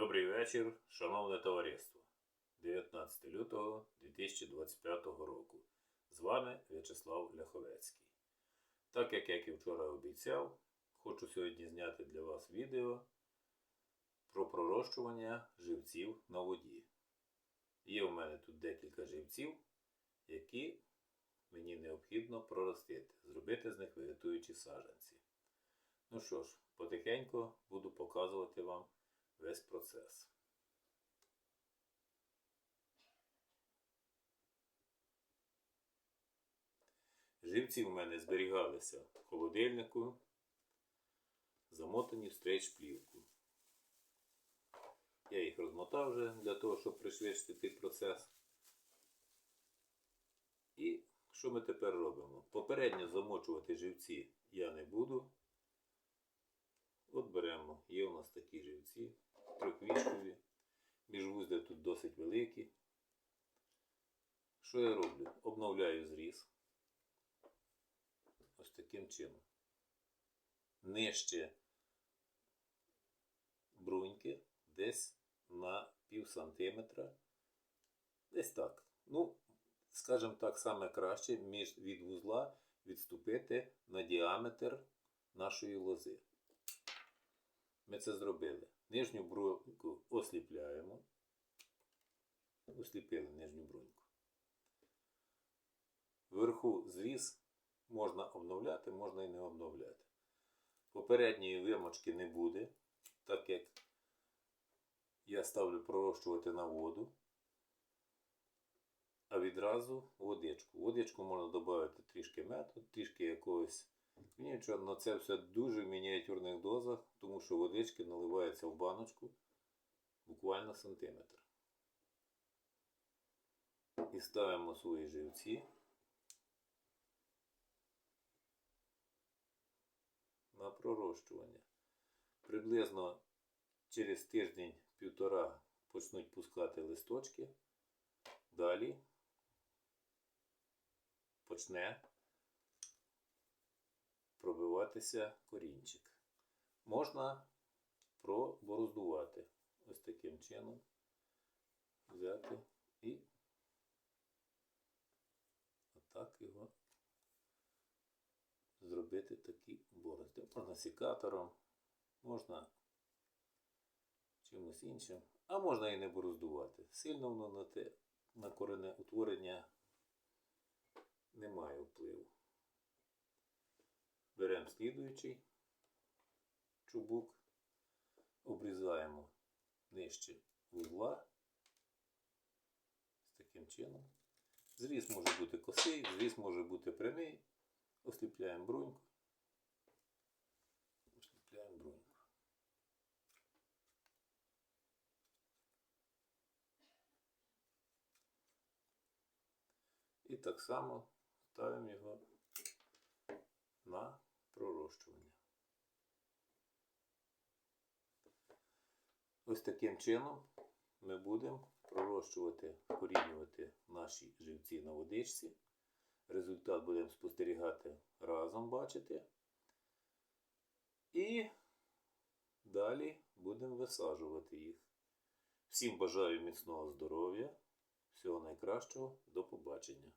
Добрий вечір, шановне товариство. 19 лютого 2025 року. З вами В'ячеслав Ляховецький. Так як як і вчора обіцяв, хочу сьогодні зняти для вас відео про пророщування живців на воді. Є у мене тут декілька живців, які мені необхідно проростити, зробити з них вегетуючі саджанці. Ну що ж, потихеньку буду показувати вам весь процес. Живці в мене зберігалися в холодильнику, замотані в стрейч-плівку. Я їх розмотав вже для того, щоб пришвидшити процес. І що ми тепер робимо? Попередньо замочувати живці я не буду. От беремо, є у нас такі живці, трьохвічкові. Міжвузди тут досить великі. Що я роблю? Обновляю зріз. Ось таким чином. Нижче бруньки десь на пів сантиметра. Десь так. Ну, скажімо так, саме краще між від вузла відступити на діаметр нашої лози. Ми це зробили. Нижню бруньку осліпляємо. Осліпили нижню бруньку. Вверху зріз можна обновляти, можна і не обновляти. Попередньої вимочки не буде, так як я ставлю пророщувати на воду, а відразу водичку. Водичку можна додати трішки меду, трішки якогось Нічого, але це все дуже в мініатюрних дозах, тому що водички наливається в баночку буквально сантиметр. І ставимо свої живці на пророщування. Приблизно через тиждень-півтора почнуть пускати листочки. Далі почне пробиватися корінчик. Можна пробороздувати. Ось таким чином взяти і отак його зробити такі борозди. Можна сікатором, можна чимось іншим, а можна і не бороздувати. Сильно воно на те, на корене утворення немає впливу. Беремо слідуючий чубук, обрізаємо нижче вузла. З таким чином. Зріз може бути косий, зріз може бути прямий. Осліпляємо бруньку. Осліпляємо бруньку. І так само ставимо його на пророщування. Ось таким чином ми будемо пророщувати, вкорінювати наші живці на водичці. Результат будемо спостерігати разом бачити. І далі будемо висаджувати їх. Всім бажаю міцного здоров'я, всього найкращого, до побачення.